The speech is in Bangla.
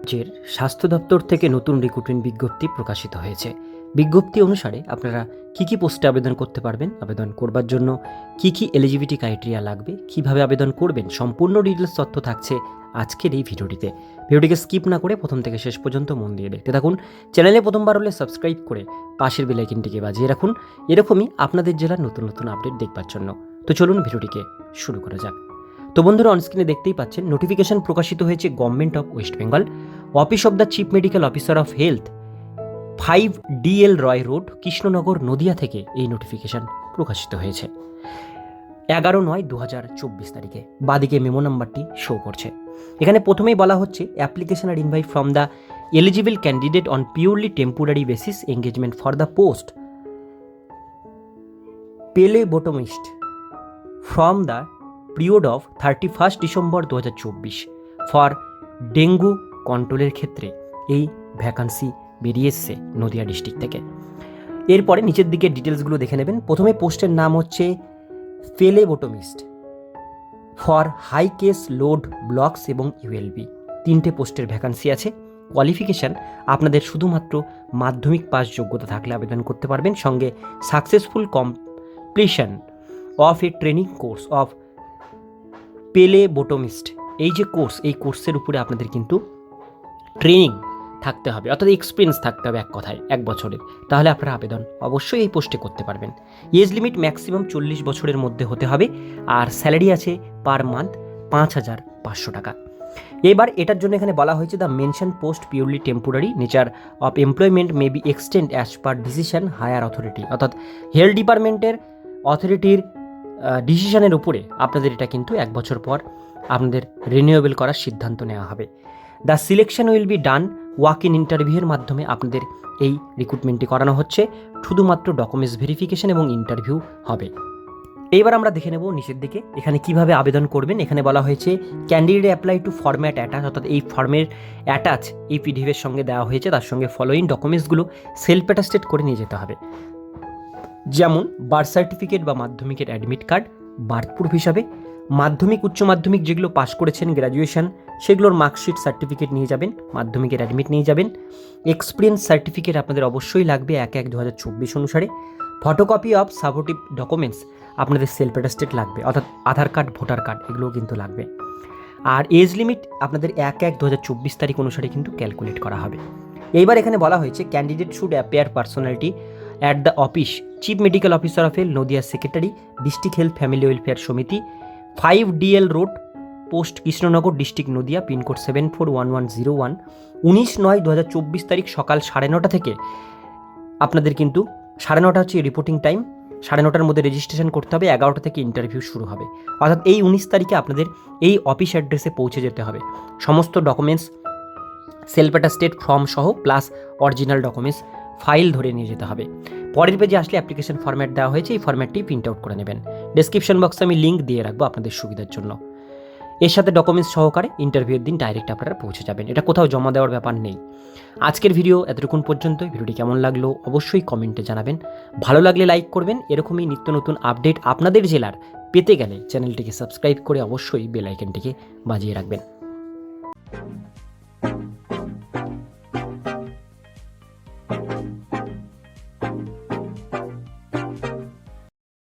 রাজ্যের স্বাস্থ্য দপ্তর থেকে নতুন রিক্রুটমেন্ট বিজ্ঞপ্তি প্রকাশিত হয়েছে। বিজ্ঞপ্তি অনুসারে আপনারা কি কি পোস্টে আবেদন করতে পারবেন, আবেদন করবার জন্য কি কি এলিজিবিলিটি ক্রাইটেরিয়া লাগবে, কীভাবে আবেদন করবেন, সম্পূর্ণ ডিটেলস তথ্য থাকছে আজকের এই ভিডিওটিতে। ভিডিওটিকে স্কিপ না করে প্রথম থেকে শেষ পর্যন্ত মন দিয়ে দেখতে থাকুন। চ্যানেলে প্রথমবার হলে সাবস্ক্রাইব করে পাশের বেলাইকিনটিকে বাজিয়ে রাখুন। এরকমই আপনাদের জেলার নতুন নতুন আপডেট দেখবার জন্য। তো চলুন ভিডিওটিকে শুরু করা যাক। তো বন্ধুরা অনস্ক্রিনে দেখতেই পাচ্ছেন নোটিফিকেশন প্রকাশিত হয়েছে government of West Bengal office of the chief medical officer of health five DL Roy road Krishnanagar, Nadia থেকে এই নোটিফিকেশন প্রকাশিত হয়েছে। এগারো নয় দু হাজার চব্বিশ তারিখে, বাদিকে মেমো নাম্বারটি শো করছে। এখানে প্রথমেই বলা হচ্ছে application are invite from the eligible candidate on purely temporary basis engagement for the post phlebotomist from the period of thirty first December দু হাজার চব্বিশ ফর ডেঙ্গু কন্ট্রোলের ক্ষেত্রে এই ভ্যাকান্সি বেরিয়ে এসছে নদিয়া ডিস্ট্রিক্ট থেকে। এরপরে নিচের দিকে ডিটেলসগুলো দেখে নেবেন। প্রথমে পোস্টের নাম হচ্ছে phlebotomist for high case load blocks এবং ইউএলবি তিনটে পোস্টের ভ্যাকান্সি আছে। কোয়ালিফিকেশান আপনাদের শুধুমাত্র মাধ্যমিক পাস যোগ্যতা থাকলে আবেদন করতে পারবেন। সঙ্গে successful completion of a training course of phlebotomist এই যে কোর্স এই কোর্সের উপরে আপনাদের কিন্তু ট্রেনিং থাকতে হবে, অর্থাৎ এক্সপিরিয়েন্স থাকতে হবে এক কথায়, এক বছরের। তাহলে আপনারা আবেদন অবশ্যই এই পোস্টে করতে পারবেন। এজ লিমিট ম্যাক্সিমাম চল্লিশ বছরের মধ্যে হতে হবে, আর স্যালারি আছে পার মান্থ পাঁচ হাজার পাঁচশো টাকা। এবার এটার জন্য এখানে বলা হয়েছে the mention post purely temporary nature of employment may be extend as per decision higher authority অর্থাৎ হেলথ ডিপার্টমেন্টের অথরিটির ডিসিশনের উপরে আপনাদের এটা কিন্তু এক বছর পর আপনাদের রিনিউয়েবল করার সিদ্ধান্ত নেওয়া হবে। The selection will be done walk in ইন্টারভিউয়ের মাধ্যমে আপনাদের এই রিক্রুটমেন্টটি করানো হচ্ছে। শুধুমাত্র ডকুমেন্টস ভেরিফিকেশন এবং ইন্টারভিউ হবে। এইবার আমরা দেখে নেব নিচের দিকে এখানে কীভাবে আবেদন করবেন। এখানে বলা হয়েছে candidate apply to format attach অর্থাৎ এই ফর্মের অ্যাটাচ এই পিডিএফের সঙ্গে দেওয়া হয়েছে। তার সঙ্গে ফলোয়িং ডকুমেন্টসগুলো সেলফ অ্যাটাস্টেড করে নিয়ে যেতে হবে। যেমন বার্থ সার্টিফিকেট বা মাধ্যমিকের অ্যাডমিট কার্ড বার্থ প্রুফ হিসাবে। মাধ্যমিক, উচ্চ মাধ্যমিক যেগুলো পাশ করেছেন গ্র্যাজুয়েশন সেগুলোর মার্কশিট সার্টিফিকেট নিয়ে যাবেন, মাধ্যমিকের অ্যাডমিট নিয়ে যাবেন। এক্সপিরিয়েন্স সার্টিফিকেট আপনাদের অবশ্যই লাগবে এক এক দু হাজার চব্বিশ অনুসারে। ফটোকপি অফ সাপোর্টিভ ডকুমেন্টস আপনাদের সেলফ অ্যাটাস্টেড লাগবে, অর্থাৎ আধার কার্ড ভোটার কার্ড এগুলোও কিন্তু লাগবে। আর এজ লিমিট আপনাদের এক এক দু হাজার চব্বিশ তারিখ অনুসারে কিন্তু ক্যালকুলেট করা হবে। এইবার এখানে বলা হয়েছে candidate should appear personality at the office chief medical officer of health Nadia secretary district health family welfare Samiti five DL road post Krishnanagar district Nadia pincode seven four one one zero one উনিশ নয় দু হাজার চব্বিশ তারিখ সকাল সাড়ে নটা থেকে। আপনাদের কিন্তু সাড়ে নটা হচ্ছে রিপোর্টিং টাইম সাড়ে নটার মধ্যে রেজিস্ট্রেশন করতে হবে, এগারোটা থেকে ইন্টারভিউ শুরু হবে। অর্থাৎ এই উনিশ তারিখে আপনাদের এই অফিস অ্যাড্রেসে পৌঁছে যেতে হবে। সমস্ত ডকুমেন্টস সেলফ অ্যাটাস্টেড ফর্ম সহ প্লাস অরিজিনাল ডকুমেন্টস ফাইল ধরে নিয়ে যেতে হবে। পরের পেজে আসলে অ্যাপ্লিকেশন ফরম্যাট দেওয়া হয়েছে, এই ফরম্যাটটি প্রিন্ট আউট করে নেবেন। ডেসক্রিপশন বক্সে আমি লিঙ্ক দিয়ে রাখব আপনাদের সুবিধার জন্য। এর সাথে ডকুমেন্টস সহকারে ইন্টারভিউর দিন ডাইরেক্ট আপনারা পৌঁছে যাবেন। এটা কোথাও জমা দেওয়ার ব্যাপার নেই। আজকের ভিডিও এতটুকুন পর্যন্ত ভিডিওটি কেমন লাগল অবশ্যই কমেন্টে জানাবেন। ভালো লাগলে লাইক করবেন। এরকমই নিত্য নতুন আপডেট আপনাদের জেলার। পেতে গেলে চ্যানেলটিকে সাবস্ক্রাইব করে অবশ্যই বেল আইকনটিকে বাজিয়ে রাখবেন।